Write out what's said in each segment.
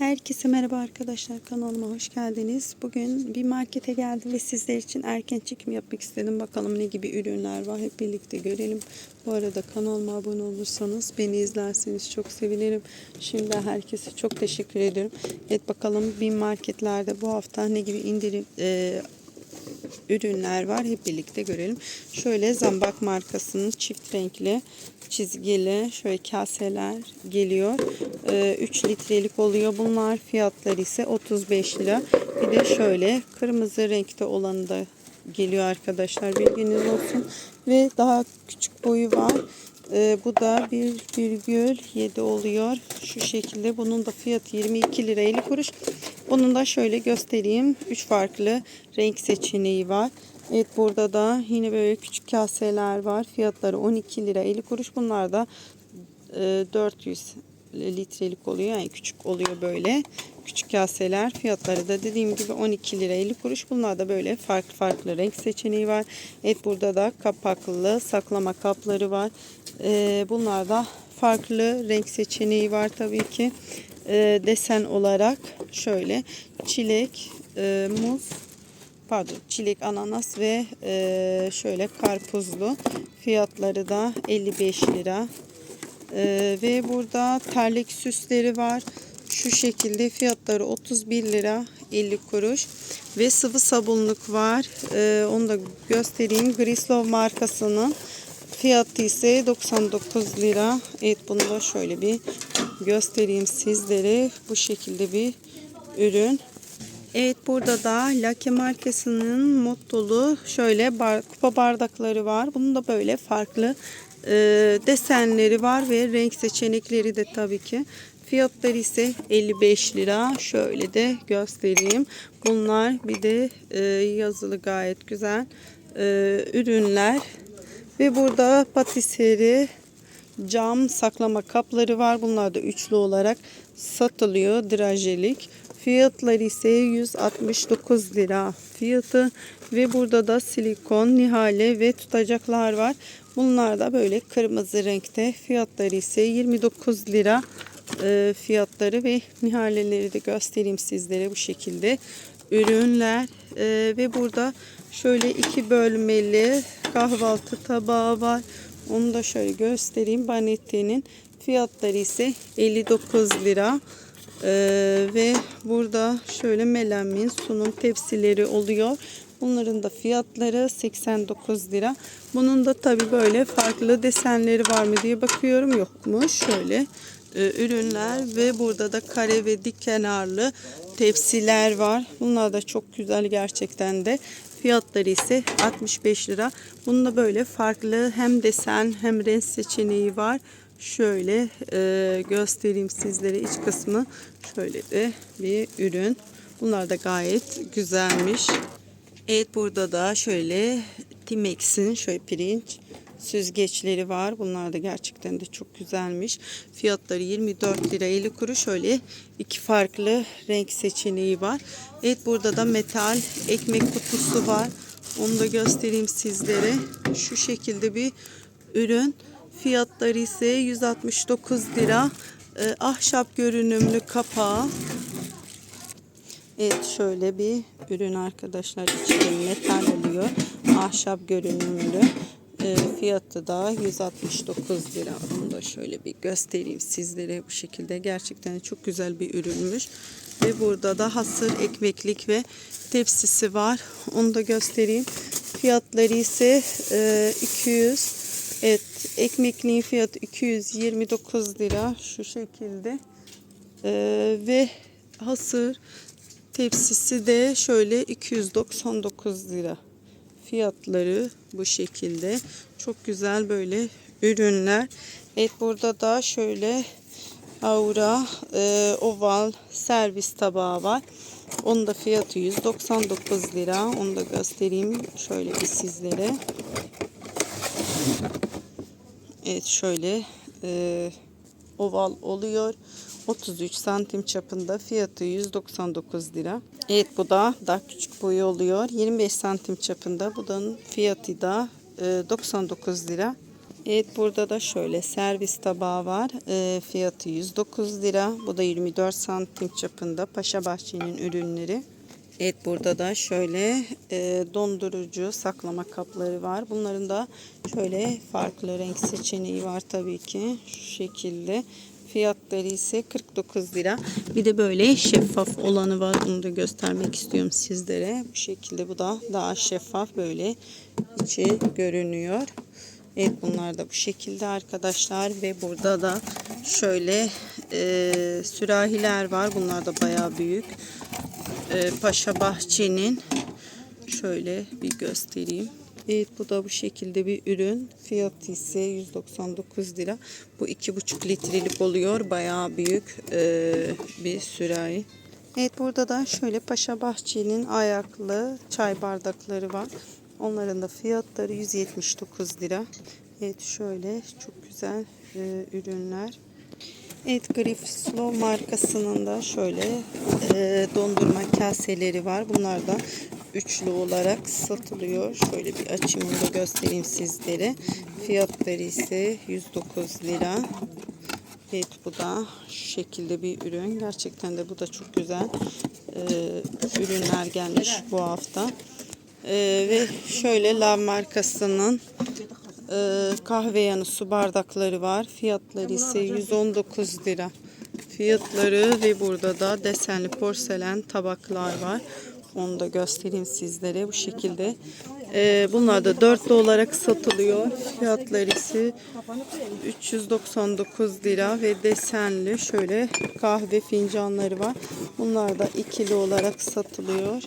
Herkese merhaba arkadaşlar kanalıma hoş geldiniz. Bugün bir markete geldim ve sizler için erken çekim yapmak istedim. Bakalım ne gibi ürünler var hep birlikte görelim. Bu arada kanalıma abone olursanız beni izlerseniz çok sevinirim. Şimdi herkese çok teşekkür ediyorum. Evet bakalım bir marketlerde bu hafta ne gibi indirim e, ürünler var. Hep birlikte görelim. Şöyle Zambak markasının çift renkli çizgili şöyle kaseler geliyor. Ee, 3 litrelik oluyor. Bunlar fiyatları ise 35 lira. Bir de şöyle kırmızı renkte olanı da geliyor arkadaşlar. Bilginiz olsun. Ve daha küçük boyu var. Ee, bu da 1,7 oluyor. Şu şekilde. Bunun da fiyatı 22 lira 50 kuruş. Bunun da şöyle göstereyim. 3 farklı renk seçeneği var. Evet burada da yine böyle küçük kaseler var. Fiyatları 12 lira 50 kuruş. Bunlar da e, 400 litrelik oluyor. Yani küçük oluyor böyle. Küçük kaseler. Fiyatları da dediğim gibi 12 lira 50 kuruş. Bunlar da böyle farklı farklı renk seçeneği var. Evet burada da kapaklı saklama kapları var. E, bunlar da farklı renk seçeneği var tabii ki. E, desen olarak şöyle çilek, e, muz, pardon çilek, ananas ve e, şöyle karpuzlu. Fiyatları da 55 lira. E, ve burada terlik süsleri var. Şu şekilde fiyatları 31 lira 50 kuruş. Ve sıvı sabunluk var. E, onu da göstereyim. Grislov markasının fiyatı ise 99 lira. Evet bunu da şöyle bir göstereyim sizlere. Bu şekilde bir ürün. Evet burada da Lake markasının mottolu şöyle bar, kupa bardakları var. Bunun da böyle farklı e, desenleri var ve renk seçenekleri de tabii ki. Fiyatları ise 55 lira. Şöyle de göstereyim. Bunlar bir de e, yazılı gayet güzel e, ürünler. Ve burada patiseri cam saklama kapları var. Bunlar da üçlü olarak satılıyor. Drajelik. Fiyatları ise 169 lira fiyatı ve burada da silikon, nihale ve tutacaklar var. Bunlar da böyle kırmızı renkte. Fiyatları ise 29 lira e, fiyatları ve nihaleleri de göstereyim sizlere bu şekilde. Ürünler e, ve burada şöyle iki bölmeli kahvaltı tabağı var. Onu da şöyle göstereyim. Banetti'nin fiyatları ise 59 lira. Ee, ve burada şöyle melenmin sunum tepsileri oluyor. Bunların da fiyatları 89 lira. Bunun da tabi böyle farklı desenleri var mı diye bakıyorum. Yokmuş. Şöyle e, ürünler ve burada da kare ve dik kenarlı tepsiler var. Bunlar da çok güzel gerçekten de. Fiyatları ise 65 lira. Bunda böyle farklı hem desen hem renk seçeneği var. Şöyle e, göstereyim sizlere iç kısmı. Şöyle de bir ürün. Bunlar da gayet güzelmiş. Evet burada da şöyle Timex'in şöyle pirinç süzgeçleri var. Bunlar da gerçekten de çok güzelmiş. Fiyatları 24 lira 50 kuruş. Şöyle iki farklı renk seçeneği var. Evet burada da metal ekmek kutusu var. Onu da göstereyim sizlere. Şu şekilde bir ürün. Fiyatları ise 169 lira. Ee, ahşap görünümlü kapağı. Evet şöyle bir ürün arkadaşlar. İçinde metal oluyor. Ahşap görünümlü. Ee, fiyatı da 169 lira. Onu da şöyle bir göstereyim sizlere bu şekilde. Gerçekten çok güzel bir ürünmüş. Ve burada da hasır ekmeklik ve tepsisi var. Onu da göstereyim. Fiyatları ise e, 200 Evet ekmekliğin fiyatı 229 lira şu şekilde. Ee, ve hasır tepsisi de şöyle 299 lira. Fiyatları bu şekilde. Çok güzel böyle ürünler. Evet burada da şöyle aura e, oval servis tabağı var. Onun da fiyatı 199 lira. Onu da göstereyim şöyle bir sizlere. Evet şöyle e, oval oluyor. 33 santim çapında fiyatı 199 lira. Evet bu da daha küçük boyu oluyor. 25 santim çapında. Bunun fiyatı da e, 99 lira. Evet burada da şöyle servis tabağı var. Ee, fiyatı 109 lira. Bu da 24 santim çapında Paşa Bahçe'nin ürünleri. Evet burada da şöyle e, dondurucu saklama kapları var. Bunların da şöyle farklı renk seçeneği var tabii ki. Şu şekilde. Fiyatları ise 49 lira. Bir de böyle şeffaf olanı var. Onu da göstermek istiyorum sizlere. Bu şekilde bu da daha şeffaf böyle içi görünüyor. Evet bunlar da bu şekilde arkadaşlar ve burada da şöyle e, sürahiler var. Bunlar da bayağı büyük. E, Paşa Bahçe'nin şöyle bir göstereyim. Evet bu da bu şekilde bir ürün. Fiyatı ise 199 lira. Bu 2,5 litrelik oluyor. Bayağı büyük e, bir sürahi. Evet burada da şöyle Paşa Bahçe'nin ayaklı çay bardakları var. Onların da fiyatları 179 lira. Evet şöyle çok güzel e, ürünler. Evet Grif Slow markasının da şöyle e, dondurma kaseleri var. Bunlar da üçlü olarak satılıyor. Şöyle bir açayım da göstereyim sizlere. Fiyatları ise 109 lira. Evet bu da şekilde bir ürün. Gerçekten de bu da çok güzel e, ürünler gelmiş bu hafta. E, ve şöyle Lav markasının e, kahve yanı su bardakları var. Fiyatları ise 119 lira. Fiyatları ve burada da desenli porselen tabaklar var. Onu da göstereyim sizlere bu şekilde. E, bunlar da dörtlü olarak satılıyor. Fiyatları ise 399 lira ve desenli şöyle kahve fincanları var. Bunlar da ikili olarak satılıyor.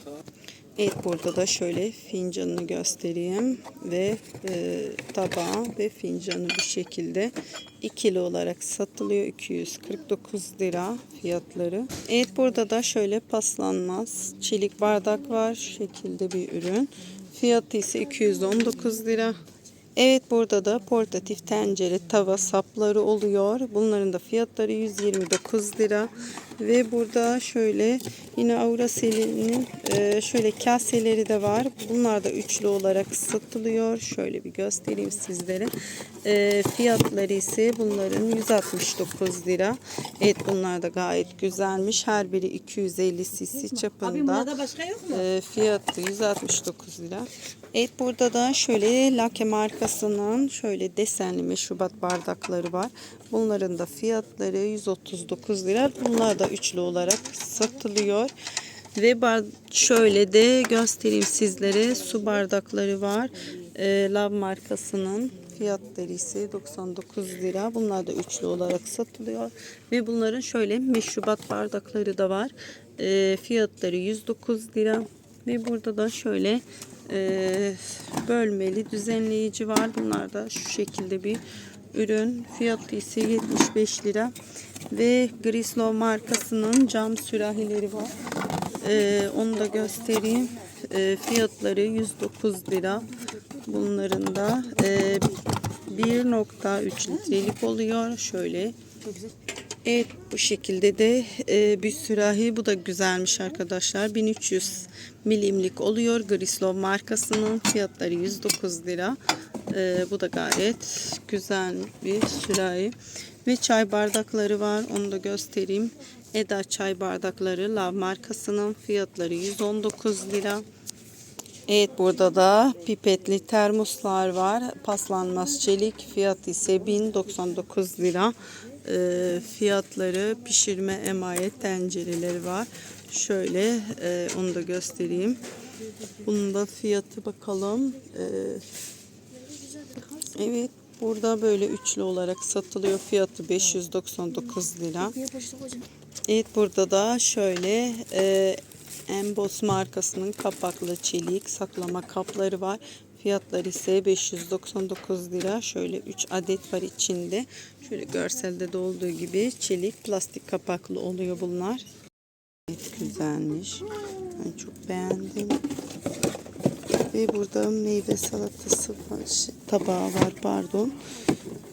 Evet burada da şöyle fincanını göstereyim ve e, tabağı ve fincanı bu şekilde ikili olarak satılıyor 249 lira fiyatları. Evet burada da şöyle paslanmaz çelik bardak var şekilde bir ürün. Fiyatı ise 219 lira. Evet burada da portatif tencere tava sapları oluyor. Bunların da fiyatları 129 lira. Ve burada şöyle yine Auraseli'nin e, şöyle kaseleri de var. Bunlar da üçlü olarak satılıyor. Şöyle bir göstereyim sizlere. E, fiyatları ise bunların 169 lira. Evet bunlar da gayet güzelmiş. Her biri 250 cc çapında. Abi bunlarda başka yok mu? E, fiyatı 169 lira. Evet burada da şöyle Lake markasının şöyle desenli meşrubat bardakları var. Bunların da fiyatları 139 lira. Bunlar da üçlü olarak satılıyor. Ve şöyle de göstereyim sizlere su bardakları var. E, Lav markasının fiyatları ise 99 lira. Bunlar da üçlü olarak satılıyor. Ve bunların şöyle meşrubat bardakları da var. E, fiyatları 109 lira. Ve burada da şöyle e, bölmeli düzenleyici var. Bunlar da şu şekilde bir ürün. Fiyatı ise 75 lira. Ve Grislow markasının cam sürahileri var. E, onu da göstereyim. E, fiyatları 109 lira. Bunların da e, 1.3 litrelik oluyor. Şöyle Evet bu şekilde de e, bir sürahi. Bu da güzelmiş arkadaşlar. 1300 milimlik oluyor Grislow markasının. Fiyatları 109 lira. E, bu da gayet güzel bir sürahi. Ve çay bardakları var. Onu da göstereyim. Eda çay bardakları Lav markasının fiyatları 119 lira. Evet burada da pipetli termoslar var. Paslanmaz çelik. Fiyat ise 1099 lira. E, fiyatları pişirme emanet tencereleri var. Şöyle e, onu da göstereyim. Bunun da fiyatı bakalım. E, evet burada böyle üçlü olarak satılıyor. Fiyatı 599 lira. Evet burada da şöyle e, Embos markasının kapaklı çelik saklama kapları var. Fiyatları ise 599 lira. Şöyle 3 adet var içinde. Şöyle görselde de olduğu gibi çelik plastik kapaklı oluyor bunlar. Evet güzelmiş. Ben çok beğendim. Ve burada meyve salatası tabağı var pardon.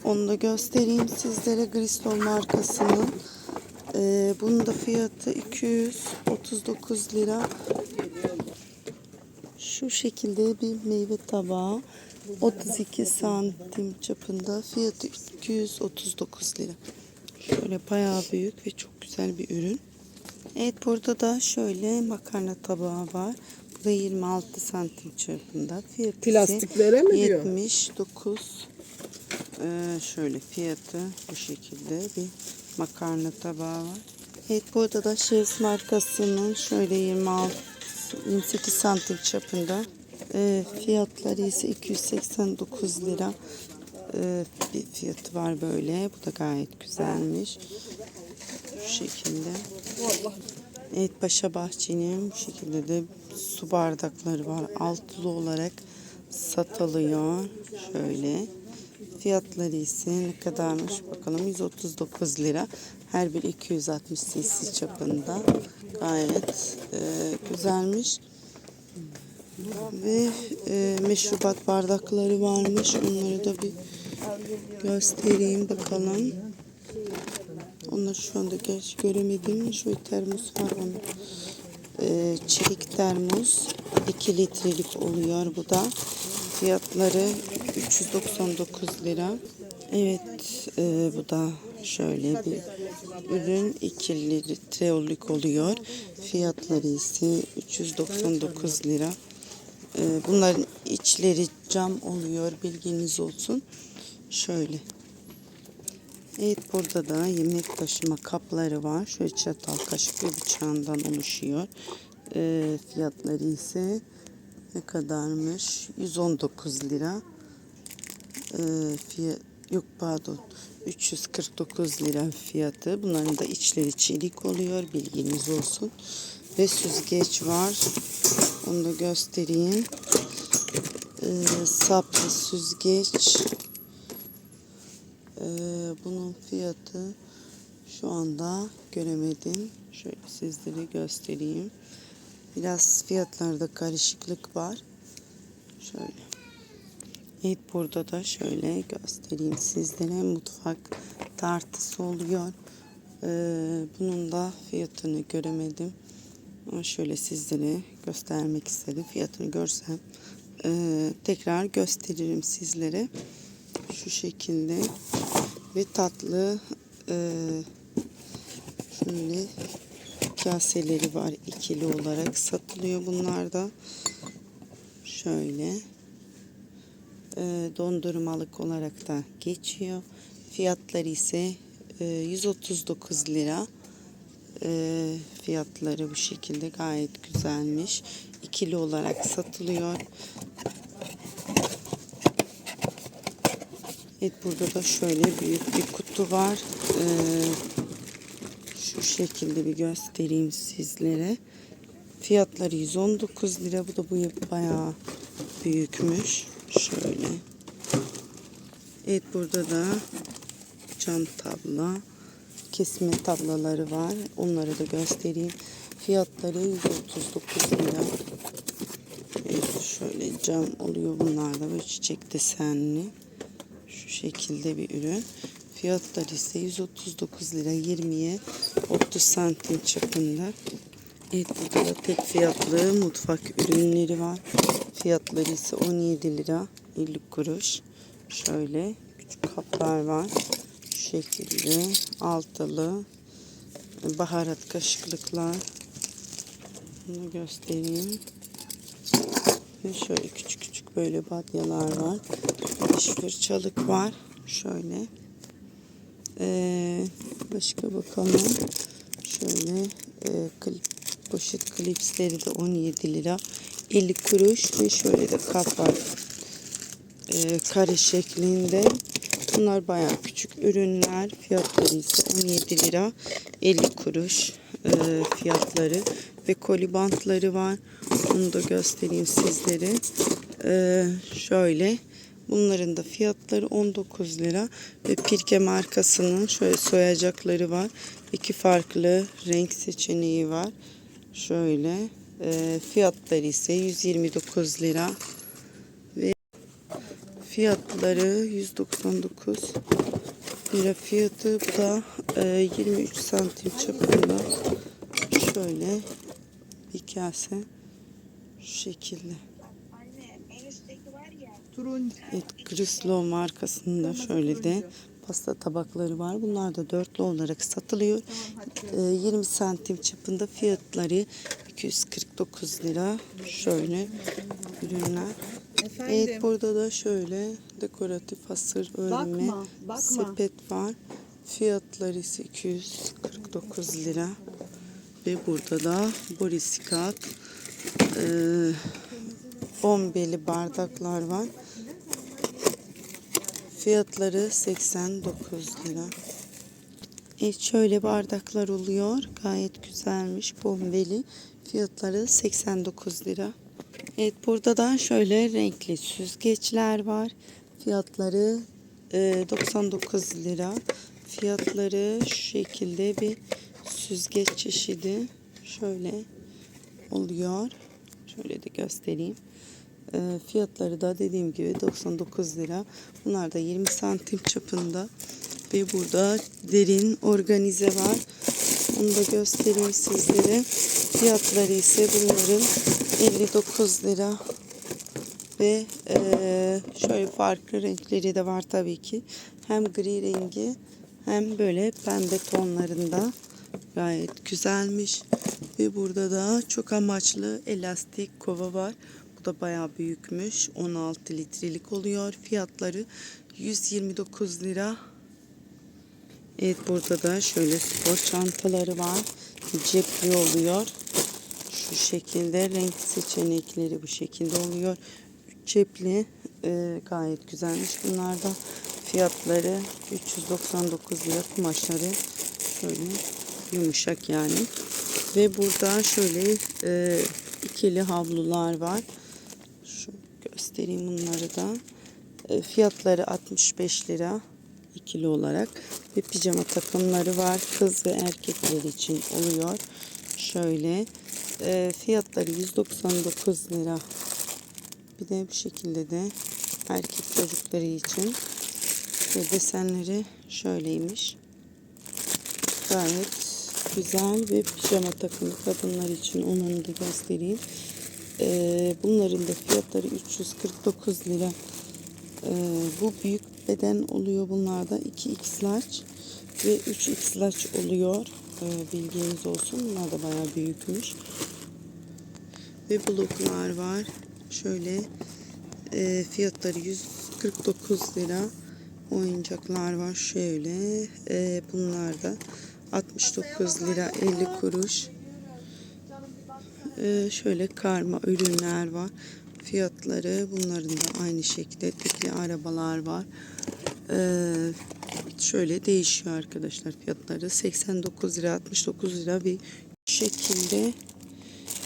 Onu da göstereyim sizlere Grislow markasının. Ee, bunun da fiyatı 239 lira. Şu şekilde bir meyve tabağı. 32 santim çapında. Fiyatı 239 lira. Şöyle bayağı büyük ve çok güzel bir ürün. Evet burada da şöyle makarna tabağı var. Bu da 26 santim çapında. Fiyatı Plastiklere mi diyor? 79 ee, şöyle fiyatı bu şekilde bir makarna tabağı var. Evet burada da Chefs markasının şöyle 26 28 santim çapında ee, fiyatları ise 289 lira ee, bir fiyatı var böyle. Bu da gayet güzelmiş. Şu şekilde. Evet Paşa Bahçe'nin bu şekilde de su bardakları var. Altılı olarak satılıyor. Şöyle. Fiyatları ise ne kadarmış bakalım 139 lira. Her bir 260 cc çapında. Gayet e, güzelmiş. Ve e, meşrubat bardakları varmış. Onları da bir göstereyim bakalım. Onları şu anda gerçi göremedim. Şöyle termos var onun. Ee, çelik termos 2 litrelik oluyor bu da. Fiyatları 399 lira. Evet e, bu da şöyle bir ürün 2 litrelik oluyor. Fiyatları ise 399 lira. Ee, bunların içleri cam oluyor bilginiz olsun. Şöyle. Evet burada da yemek taşıma kapları var. Şöyle çatal, kaşık ve bıçağından oluşuyor. Ee, fiyatları ise ne kadarmış? 119 lira. Ee, fiyat, yok pardon. 349 lira fiyatı. Bunların da içleri çelik oluyor. Bilginiz olsun. Ve süzgeç var. Onu da göstereyim. Ee, saplı süzgeç. Ee, bunun fiyatı şu anda göremedim. Şöyle sizlere göstereyim. Biraz fiyatlarda karışıklık var. Şöyle. Evet burada da şöyle göstereyim sizlere. Mutfak tartısı oluyor. Ee, bunun da fiyatını göremedim. Ama şöyle sizlere göstermek istedim. Fiyatını görsem e, tekrar gösteririm sizlere. Şu şekilde ve tatlı e, şöyle kaseleri var ikili olarak satılıyor bunlar da şöyle dondurmalık olarak da geçiyor fiyatları ise e, 139 lira e, fiyatları bu şekilde gayet güzelmiş ikili olarak satılıyor Evet burada da şöyle büyük bir kutu var. Şu şekilde bir göstereyim sizlere. Fiyatları 119 lira. Bu da bu bayağı büyükmüş. Şöyle. Evet burada da cam tabla kesme tablaları var. Onları da göstereyim. Fiyatları 139 lira. Evet şöyle cam oluyor bunlar da böyle çiçek desenli. Şu şekilde bir ürün. Fiyatları ise 139 lira 20'ye 30 santim çapında. Evet burada da tek fiyatlı mutfak ürünleri var. Fiyatları ise 17 lira 50 kuruş. Şöyle küçük kaplar var. Şu şekilde altılı baharat kaşıklıklar. Bunu göstereyim. Ve şöyle küçük küçük böyle badyalar var. Diş fırçalık var. Şöyle. Ee, başka bakalım. Şöyle e, klip, poşet klipsleri de 17 lira. 50 kuruş ve şöyle de kap var. Ee, kare şeklinde. Bunlar bayağı küçük ürünler. Fiyatları ise 17 lira 50 kuruş e, fiyatları ve koli bantları var. Onu da göstereyim sizlere. Ee, şöyle bunların da fiyatları 19 lira ve Pirke markasının şöyle soyacakları var. İki farklı renk seçeneği var. Şöyle e, fiyatları ise 129 lira ve fiyatları 199 lira fiyatı da e, 23 santim çapında şöyle bir kase şu şekilde. Evet, Crislo markasında şöyle de pasta tabakları var. Bunlar da dörtlü olarak satılıyor. Ee, 20 santim çapında fiyatları 249 lira. Şöyle ürünler. Efendim. Evet burada da şöyle dekoratif hasır örme Bakma, bakma. sepet var. Fiyatları ise 249 lira. Ve burada da borisikat e, bombeli bardaklar var. Fiyatları 89 lira. Evet şöyle bardaklar oluyor. Gayet güzelmiş. Bombeli. Fiyatları 89 lira. Evet burada da şöyle renkli süzgeçler var. Fiyatları e, 99 lira. Fiyatları şu şekilde bir süzgeç çeşidi. Şöyle oluyor. Şöyle de göstereyim. E, fiyatları da dediğim gibi 99 lira. Bunlar da 20 santim çapında. Ve burada derin organize var. Onu da göstereyim sizlere. Fiyatları ise bunların 59 lira. Ve eee, şöyle farklı renkleri de var tabii ki. Hem gri rengi hem böyle pembe tonlarında. Gayet güzelmiş. Ve burada da çok amaçlı elastik kova var. Bu da bayağı büyükmüş. 16 litrelik oluyor. Fiyatları 129 lira. Evet burada da şöyle spor çantaları var. Cepli oluyor. Şu şekilde renk seçenekleri bu şekilde oluyor. Cepli e, gayet güzelmiş. Bunlar da fiyatları 399 lira kumaşları şöyle yumuşak yani. Ve burada şöyle e, ikili havlular var. Şu göstereyim bunları da. E, fiyatları 65 lira ikili olarak ve pijama takımları var. Kız ve erkekler için oluyor. Şöyle e, fiyatları 199 lira. Bir de bu şekilde de erkek çocukları için ve desenleri şöyleymiş. Gayet güzel ve pijama takımı kadınlar için onu da göstereyim. E, bunların da fiyatları 349 lira. Ee, bu büyük beden oluyor bunlarda. 2x large ve 3x large oluyor. Ee, bilginiz olsun. Bunlar da bayağı büyükmüş. Ve bloklar var. Şöyle e, fiyatları 149 lira. Oyuncaklar var. Şöyle e, bunlar da 69 lira 50 kuruş. Ee, şöyle karma ürünler var. Fiyatları bunların da aynı şekilde tekli arabalar var. Ee, şöyle değişiyor arkadaşlar fiyatları. 89 lira 69 lira bir şekilde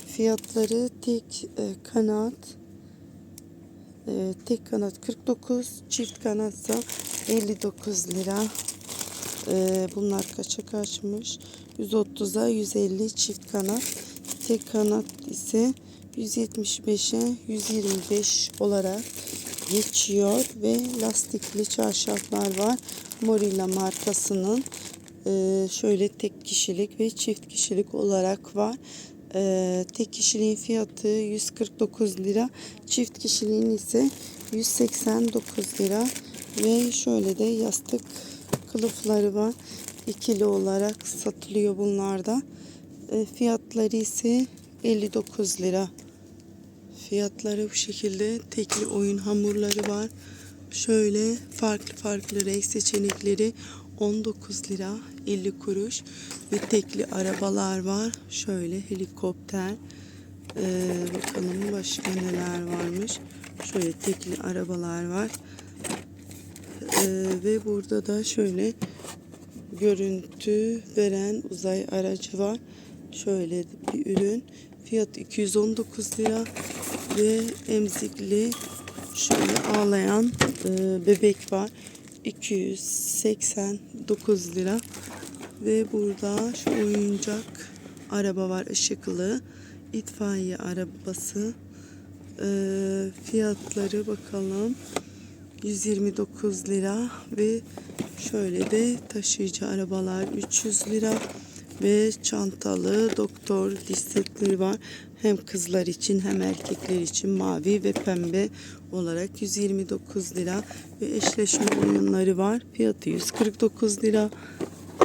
fiyatları tek e, kanat e, tek kanat 49 çift kanatsa 59 lira ee, bunlar kaça kaçmış? 130'a 150 çift kanat. Tek kanat ise 175'e 125 olarak geçiyor ve lastikli çarşaflar var. Morilla markasının Ee, şöyle tek kişilik ve çift kişilik olarak var. Ee, tek kişiliğin fiyatı 149 lira. Çift kişiliğin ise 189 lira. Ve şöyle de yastık kılıfları var. İkili olarak satılıyor bunlarda. E, fiyatları ise 59 lira. Fiyatları bu şekilde tekli oyun hamurları var. Şöyle farklı farklı renk seçenekleri 19 lira 50 kuruş ve tekli arabalar var. Şöyle helikopter. Ee, bakalım başka neler varmış. Şöyle tekli arabalar var. Ee, ve burada da şöyle görüntü veren uzay aracı var. Şöyle bir ürün. Fiyat 219 lira ve emzikli şöyle ağlayan e, bebek var. 289 lira ve burada şu oyuncak araba var ışıklı itfaiye arabası E, fiyatları bakalım 129 lira ve şöyle de taşıyıcı arabalar 300 lira ve çantalı doktor diş setleri var. Hem kızlar için hem erkekler için mavi ve pembe olarak 129 lira ve eşleşme oyunları var. Fiyatı 149 lira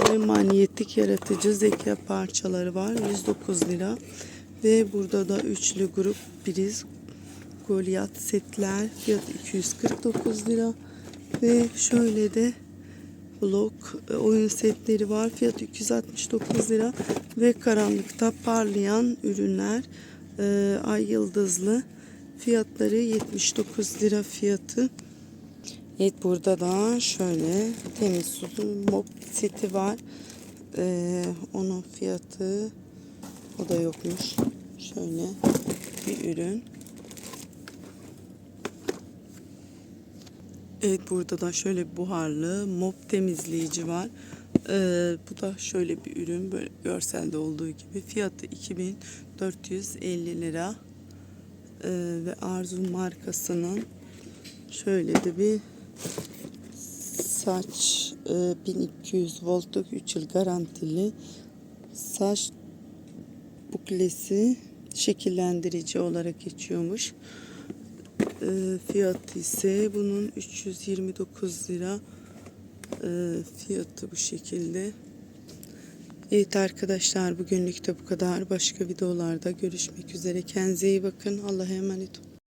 ve manyetik yaratıcı zeka parçaları var 109 lira. Ve burada da üçlü grup priz Goliath setler fiyatı 249 lira. Ve şöyle de blok e, oyun setleri var fiyatı 269 lira. Ve karanlıkta parlayan ürünler e, ay yıldızlı fiyatları 79 lira fiyatı Evet burada da şöyle temiz su mop seti var. Ee, onun fiyatı o da yokmuş. Şöyle bir ürün. Evet burada da şöyle buharlı mop temizleyici var. Ee, bu da şöyle bir ürün böyle görselde olduğu gibi fiyatı 2450 lira. Ee, ve Arzu markasının şöyle de bir saç e, 1200 voltluk 3 yıl garantili saç buklesi şekillendirici olarak geçiyormuş. E, fiyatı ise bunun 329 lira. E, fiyatı bu şekilde. Evet arkadaşlar bugünlük de bu kadar. Başka videolarda görüşmek üzere. Kendinize iyi bakın. Allah'a emanet olun.